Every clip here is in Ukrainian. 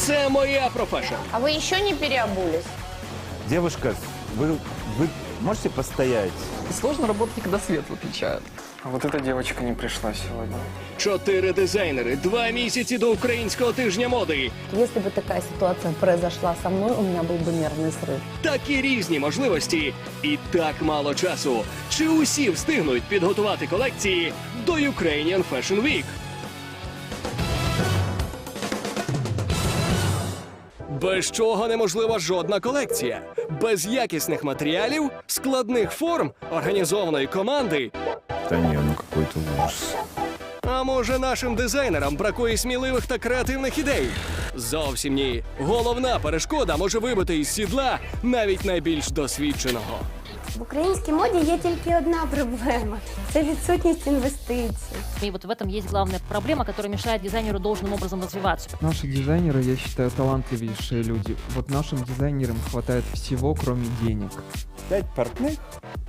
Це моя профешн. А вы еще не переобулись? Девушка, вы, вы можете постоять? Сложно работать, когда свет выключают. А вот эта девочка не пришла сегодня. Чотири дизайнери, два місяці до українського тижня моди. Если бы такая ситуация произошла со мной, у меня был бы нервный срыв. Такі різні можливості і так мало часу. Чи усі встигнуть підготувати колекції до Ukrainian Fashion Week? Без чого неможлива жодна колекція, без якісних матеріалів, складних форм, організованої команди. Да не, ну какой-то ужас. А може нашим дизайнерам бракує сміливих та креативних ідей? Зовсім ні. Головна перешкода може вибити із сідла навіть найбільш досвідченого. В українській моді є тільки одна проблема це відсутність інвестицій. И вот в этом есть главная проблема, которая мешает дизайнеру должным образом развиваться. Наши дизайнеры, я считаю, талантливейшие люди. Вот нашим дизайнерам хватает всего, кроме денег. Пять портных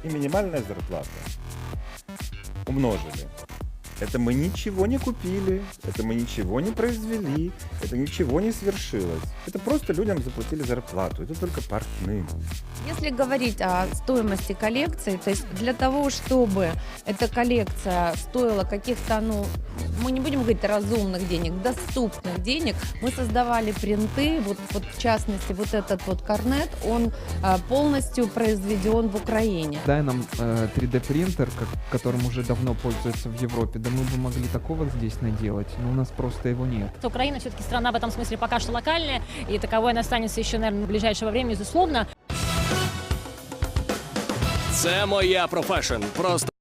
и минимальная зарплата. Умножили. Это мы ничего не купили, это мы ничего не произвели, это ничего не свершилось. Это просто людям заплатили зарплату, это только портным. Если говорить о стоимости коллекции, то есть для того, чтобы эта коллекция стоила каких-то, ну, мы не будем говорить разумных денег, доступных денег, мы создавали принты, вот, вот в частности вот этот вот корнет, он а, полностью произведен в Украине. Дай нам 3D принтер, которым уже давно пользуются в Европе, да мы бы могли такого здесь наделать, но у нас просто его нет. Украина все-таки страна в этом смысле пока что локальная, и таковой она останется еще, наверное, в ближайшее время, безусловно. Це моя профешн. Просто